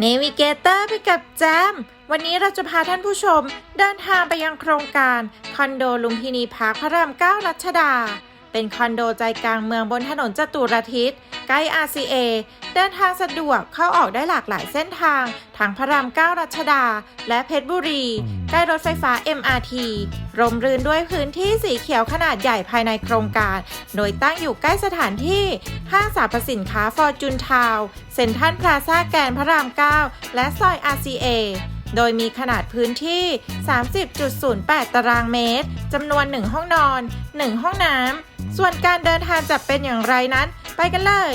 เนวิเกเตอร์ไปกับแจม วันนี้เราจะพาท่านผู้ชมเดินทางไปยังโครงการ คอนโดลุมพินีพาร์คพระรามเก้ารัชดา เป็นคอนโดใจกลางเมืองบนถนนจตุรทิศใกล้ RCA เดินทางสะดวกเข้าออกได้หลากหลายเส้นทางทั้งพระรามเก้ารัชดา และเพชรบุรี ใกล้รถไฟฟ้า MRT ร่มรื่นด้วยพื้นที่สีเขียวขนาดใหญ่ภายในโครงการ โดยตั้งอยู่ใกล้สถานที่ห้างสรรพสินค้าฟอร์จูนทาวเซ็นทรัลพลาซ่าแกนพระราม 9 และซอย RCA โดยมีขนาดพื้นที่ 30.08 ตารางเมตร จำนวน 1 ห้องนอน 1 ห้องน้ำ ส่วนการเดินทางจะเป็นอย่างไรนั้น ไปกันเลย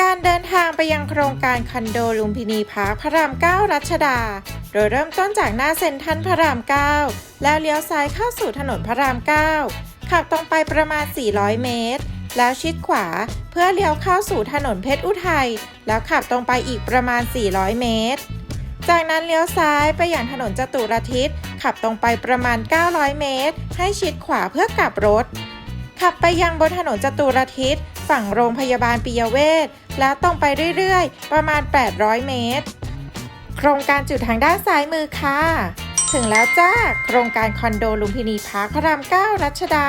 การเดินทางไปยังโครงการคอนโดลุมพินีพาร์คพระราม 9 รัชดา โดยเริ่มต้นจากหน้าเซ็นทรัลพระราม 9 แล้วเลี้ยวซ้ายเข้าสู่ถนนพระราม 9 ขับตรงไปประมาณ 400 เมตรแล้วชิดขวาเพื่อเลี้ยวเข้าสู่ถนนเพชรอุทัย แล้วขับตรงไปอีกประมาณ 400 เมตร จากนั้นเลี้ยวซ้ายไปอย่างถนนจตุรทิศ ขับตรงไปประมาณ 900 เมตร ให้ชิดขวาเพื่อกลับรถ ขับไปยังบนถนนจตุรทิศ ฝั่งโรงพยาบาลปิยเวชแล้วตรงไปเรื่อยๆ ประมาณ 800 เมตร โครงการจุดทางด้านซ้ายมือค่ะ ถึงแล้วจ้า โครงการคอนโดลุมพินีพาร์คพระราม 9 รัชดา